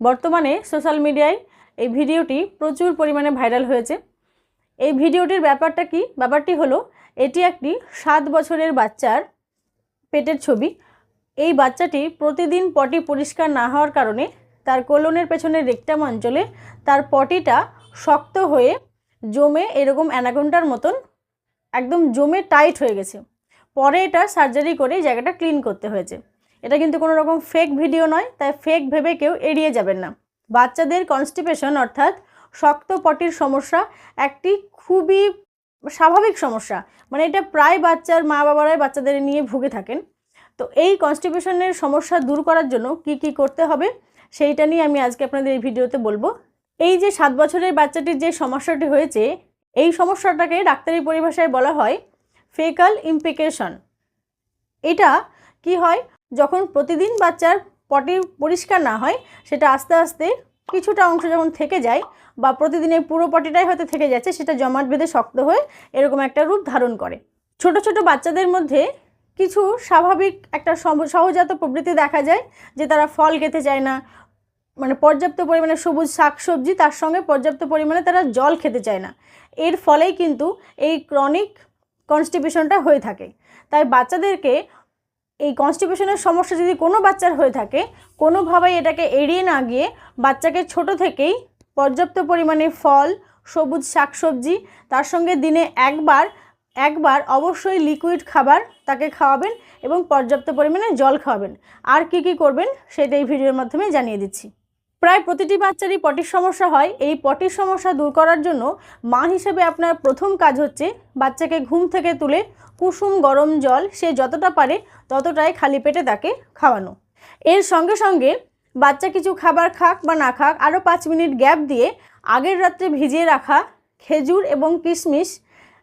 বর্তমানে সোশ্যাল মিডিয়ায় এই ভিডিওটি প্রচুর পরিমাণে ভাইরাল হয়েছে। এই ভিডিওটির ব্যাপারটা কি? ব্যাপারটি হলো, এটি একটি সাত বছরের বাচ্চার পেটের ছবি। এই বাচ্চাটি প্রতিদিন পটি পরিষ্কার না হওয়ার কারণে তার কোলনের পেছনের রেকটাম অঞ্চলে তার পটিটা শক্ত হয়ে জমে এরকম অ্যানাকোন্ডার মতন একদম জমে টাইট হয়ে গেছে। পরে এটা সার্জারি করে জায়গাটা ক্লিন করতে হয়েছে। এটা কিন্তু কোনো রকম ফেক ভিডিও নয়, তাই ফেক ভেবে কেউ এড়িয়ে যাবেন না। বাচ্চাদের কনস্টিপেশন অর্থাৎ শক্ত পটির সমস্যা একটি খুবই স্বাভাবিক সমস্যা। মানে এটা প্রায় বাচ্চার মা বাবারাই বাচ্চাদের নিয়ে ভুগে থাকেন। তো এই কনস্টিপেশনের সমস্যা দূর করার জন্য কি কি করতে হবে, সেইটা নিয়ে আমি আজকে আপনাদের এই ভিডিওতে বলব। এই যে সাত বছরের বাচ্চাটির যে সমস্যাটি হয়েছে, এই সমস্যাটাকে ডাক্তারি পরিভাষায় বলা হয় ফেকাল ইমপ্লিকেশন এটা কি হয় যখন প্রতিদিন বাচ্চার পটি পরিষ্কার না হয়, সেটা আস্তে আস্তে কিছুটা অংশ যখন থেকে যায় বা প্রতিদিনের পুরো পটিটাই হয়তো থেকে যাচ্ছে, সেটা জমাট বেঁধে শক্ত হয়ে এরকম একটা রূপ ধারণ করে। ছোট ছোট বাচ্চাদের মধ্যে কিছু স্বাভাবিক একটা সহজাত প্রবৃত্তি দেখা যায় যে তারা ফল খেতে চায় না। মানে পর্যাপ্ত পরিমাণে সবুজ শাকসবজি, তার সঙ্গে পর্যাপ্ত পরিমাণে তারা জল খেতে চায় না। এর ফলেই কিন্তু এই ক্রনিক কনস্টিপেশনটা হয়ে থাকে। তাই বাচ্চাদেরকে এই কনস্টিপেশনের সমস্যা যদি কোনো বাচ্চার হয়ে থাকে, কোনোভাবেই এটাকে এড়িয়ে না গিয়ে বাচ্চাকে ছোট থেকেই পর্যাপ্ত পরিমাণে ফল, সবুজ শাকসবজি, তার সঙ্গে দিনে একবার একবার অবশ্যই লিকুইড খাবার তাকে খাওয়াবেন এবং পর্যাপ্ত পরিমাণে জল খাওয়াবেন। আর কি কি করবেন, সেটা এই ভিডিওর মাধ্যমে জানিয়ে দিচ্ছি। প্রায় প্রতিটি বাচ্চারই পটির সমস্যা হয়। এই পটির সমস্যা দূর করার জন্য মা হিসেবে আপনার প্রথম কাজ হচ্ছে বাচ্চাকে ঘুম থেকে তুলে কুসুম গরম জল সে যতটা পারে ততটাই খালি পেটে তাকে খাওয়ানো। এর সঙ্গে সঙ্গে বাচ্চা কিছু খাবার খাক বা না খাক আরও পাঁচ মিনিট গ্যাপ দিয়ে আগের রাত্রে ভিজিয়ে রাখা খেজুর এবং কিশমিশ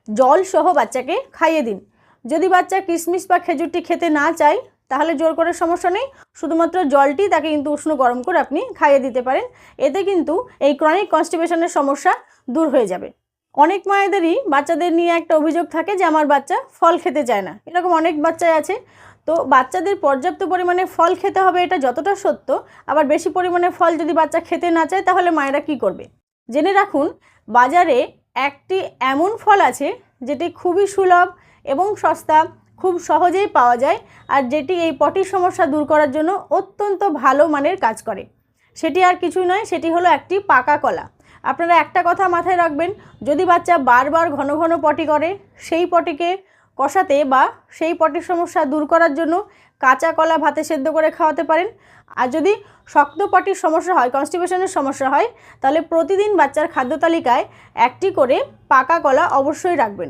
জল সহ বাচ্চাকে খাইয়ে দিন। যদি বাচ্চা কিশমিশ বা খেজুরটি খেতে না চায় তাহলে জোর করে সমস্যা নেই। শুধুমাত্র জলটি তাকে কিন্তু উষ্ণ গরম করে আপনি খাইয়ে দিতে পারেন। এতে কিন্তু এই ক্রনিক কনস্টিপেশনের সমস্যা দূর হয়ে যাবে। অনেক মায়েদেরই বাচ্চাদের নিয়ে একটা অভিযোগ থাকে যে, আমার বাচ্চা ফল খেতে চায় না। এরকম অনেক বাচ্চাই আছে। তো বাচ্চাদের পর্যাপ্ত পরিমাণে ফল খেতে হবে এটা যতটা সত্য। আবার বেশি পরিমাণে ফল যদি বাচ্চা খেতে না চায়, তাহলে মায়েরা কি করবে? জেনে রাখুন, বাজারে একটি এমন ফল আছে, যেটি খুবই সুলভ এবং সস্তা খুব সহজেই পাওয়া যায় আর যেটি এই পটির সমস্যা দূর করার জন্য অত্যন্ত ভালো মানের কাজ করে। সেটি আর কিছুই নয়, সেটি হলো একটি পাকা কলা। আপনারা একটা কথা মাথায় রাখবেন, যদি বাচ্চা বারবার ঘন ঘন পটি করে, সেই পটিকে কষাতে বা সেই পটির সমস্যা দূর করার জন্য কাঁচা কলা ভাতে সেদ্ধ করে খাওয়াতে পারেন। আর যদি শক্ত পটির সমস্যা হয় কনস্টিপেশনের সমস্যা হয়, তাহলে প্রতিদিন বাচ্চার খাদ্য তালিকায় একটি করে পাকা কলা অবশ্যই রাখবেন।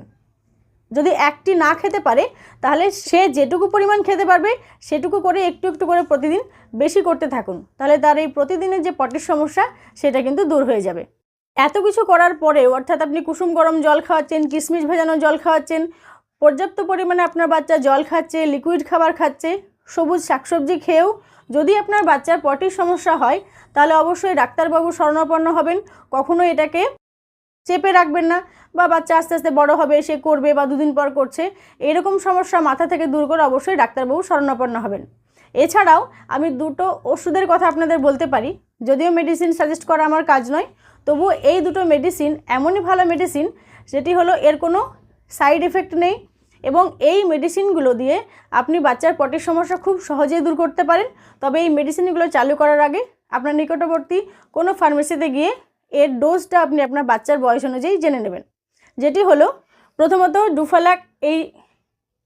যদি একটি না খেতে পারে, তাহলে সে যেটুকু পরিমাণ খেতে পারবে, সেটুকু করে একটু একটু করে প্রতিদিন বেশি করতে থাকুন। তাহলে তার এই প্রতিদিনের যে পটির সমস্যা, সেটা কিন্তু দূর হয়ে যাবে। এত কিছু করার পরেও, অর্থাৎ আপনি কুসুম গরম জল খাওয়াচ্ছেন কিশমিশ ভেজানো জল খাওয়াচ্ছেন, পর্যাপ্ত পরিমাণে আপনার বাচ্চা জল খাচ্ছে লিকুইড খাবার খাচ্ছে, সবুজ শাকসবজি খেয়েও যদি আপনার বাচ্চার পটির সমস্যা হয়, তাহলে অবশ্যই ডাক্তারবাবু শরণাপন্ন হবেন। কখনো এটাকে চেপে রাখবেন না বা বাচ্চা আস্তে আস্তে বড় হবে, সে করবে বা দুদিন পর করছে, এরকম সমস্যা মাথা থেকে দূর করে অবশ্যই ডাক্তারবাবু শরণাপন্ন হবেন। এছাড়াও আমি দুটো ওষুধের কথা আপনাদের বলতে পারি, যদিও মেডিসিন সাজেস্ট করা আমার কাজ নয় তবুও এই দুটো মেডিসিন এমনই ভালো মেডিসিন যেটি হলো এর কোনো সাইড এফেক্ট নেই এবং এই মেডিসিনগুলো দিয়ে আপনি বাচ্চার পটের সমস্যা খুব সহজেই দূর করতে পারেন। তবে এই মেডিসিনগুলো চালু করার আগে আপনার নিকটবর্তী কোনো ফার্মেসিতে গিয়ে এর ডোজটা আপনি আপনার বাচ্চার বয়স অনুযায়ী জেনে নেবেন। যেটি হলো, প্রথমত ডুফালাক এই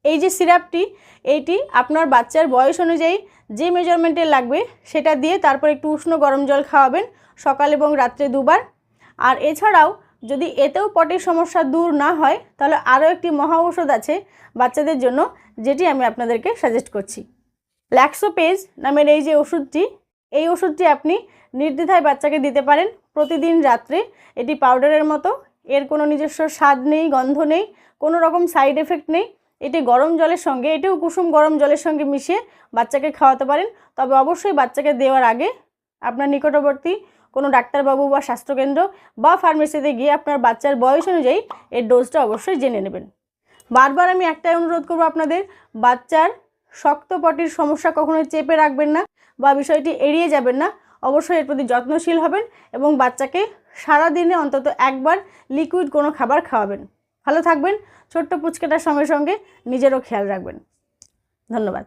এই যে সিরাপটি এইটি আপনার বাচ্চার বয়স অনুযায়ী যে মেজারমেন্টের লাগবে সেটা দিয়ে তারপর একটু উষ্ণ গরম জল খাওয়াবেন সকাল এবং রাত্রে দুবার। আর এছাড়াও যদি এতেও পটির সমস্যা দূর না হয়, তাহলে আরও একটি মহা ঔষধ আছে বাচ্চাদের জন্য, যেটি আমি আপনাদেরকে সাজেস্ট করছি। ল্যাক্সোপেজ নামের এই যে ওষুধটি এই ওষুধটি আপনি নির্দ্বিধায় বাচ্চাকে দিতে পারেন প্রতিদিন রাত্রে। এটি পাউডারের মতো। এর কোনো নিজস্ব স্বাদ নেই, গন্ধ নেই, কোনো রকম সাইড এফেক্ট নেই। এটি গরম জলের সঙ্গে, এটিও কুসুম গরম জলের সঙ্গে মিশিয়ে বাচ্চাকে খাওয়াতে পারেন। তবে অবশ্যই বাচ্চাকে দেওয়ার আগে আপনার নিকটবর্তী কোনো ডাক্তারবাবু বা স্বাস্থ্যকেন্দ্র বা ফার্মেসিতে গিয়ে আপনার বাচ্চার বয়স অনুযায়ী এর ডোজটা অবশ্যই জেনে নেবেন। বারবার আমি একটাই অনুরোধ করব আপনাদের, বাচ্চার শক্ত পটির সমস্যা কখনোই চেপে রাখবেন না বা বিষয়টি এড়িয়ে যাবেন না। অবশ্যই এর প্রতি যত্নশীল হবেন এবং বাচ্চাকে সারা দিনে অন্তত একবার লিকুইড কোনো খাবার খাওয়াবেন। ভালো থাকবেন, ছোট্ট পুচকেটার সঙ্গে সঙ্গে নিজেরও খেয়াল রাখবেন। ধন্যবাদ।